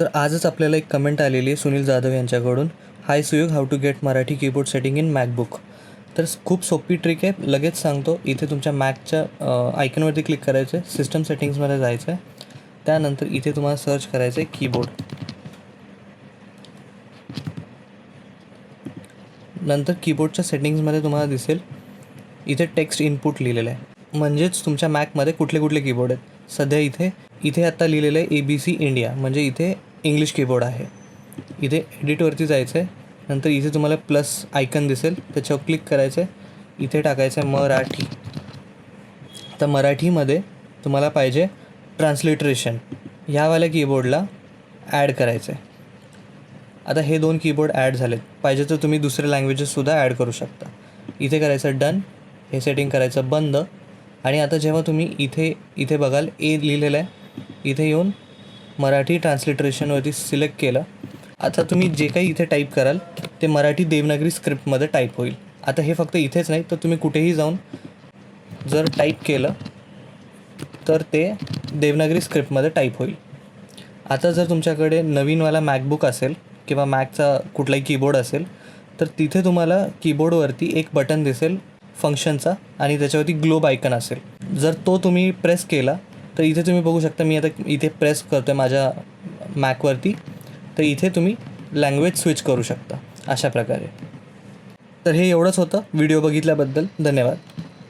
तर आजच आपल्याला एक कमेंट आलेली आहे सुनील जाधव यांच्याकडून. Hi Suyog how to get Marathi keyboard setting in MacBook तर खूप सोपी ट्रिक आहे. लगेच सांगतो इथे तुमच्या मॅकच्या आयकनवरती क्लिक करायचं आहे सिस्टम सेटिंग्समध्ये जायचं आहे त्यानंतर इथे तुम्हाला सर्च करायचं आहे कीबोर्ड नंतर कीबोर्डच्या सेटिंग्समध्ये तुम्हाला दिसेल इथे टेक्स्ट इनपुट लिहिलेलं आहे. म्हणजेच तुमच्या मॅकमध्ये कुठले कुठले कीबोर्ड आहेत? सध्या इथे इथे आत्ता लिहिलेलं आहे ए बी सी इंडिया म्हणजे इथे इंग्लिश कीबोर्ड आहे. इथे एडिटवरती जायचं आहे नंतर इथे तुम्हाला प्लस आयकन दिसेल. त्याच्यावर क्लिक करायचं आहे इथे टाकायचं आहे मराठी. तर मराठीमध्ये तुम्हाला पाहिजे ट्रान्सलिटरेशन ह्यावाल्या कीबोर्डला ॲड करायचं आहे आता हे दोन कीबोर्ड ॲड झालेत. पाहिजे तर तुम्ही दुसरे लँग्वेजेससुद्धा ॲड करू शकता. इथे करायचं डन हे सेटिंग करायचं बंद. आणि आता जेव्हा तुम्ही इथे इथे बघाल ए लिहिलेलं आहे. इथे येऊन मराठी ट्रान्सलिटरेशनवरती सिलेक्ट केलं. आता तुम्ही जे काही इथे टाईप कराल ते मराठी देवनागरी स्क्रिप्टमध्ये टाईप होईल. आता हे फक्त इथेच नाही तर तुम्ही कुठेही जाऊन जर टाईप केलं तर ते देवनागरी स्क्रिप्टमध्ये टाईप होईल. आता जर तुमच्याकडे नवीनवाला मॅकबुक असेल किंवा मॅकचा कुठलाही कीबोर्ड असेल तर तिथे तुम्हाला कीबोर्डवरती एक बटन दिसेल फंक्शनचा आणि त्याच्यावरती ग्लोब आयकन असेल. जर तो तुम्ही प्रेस केला तर इथे तुम्ही बघू शकता मी आता इथे प्रेस करतो आहे माझ्या मॅकवरती तर इथे तुम्ही लँग्वेज स्विच करू शकता अशा प्रकारे. तर हे एवढंच होतं. व्हिडिओ बघितल्याबद्दल धन्यवाद.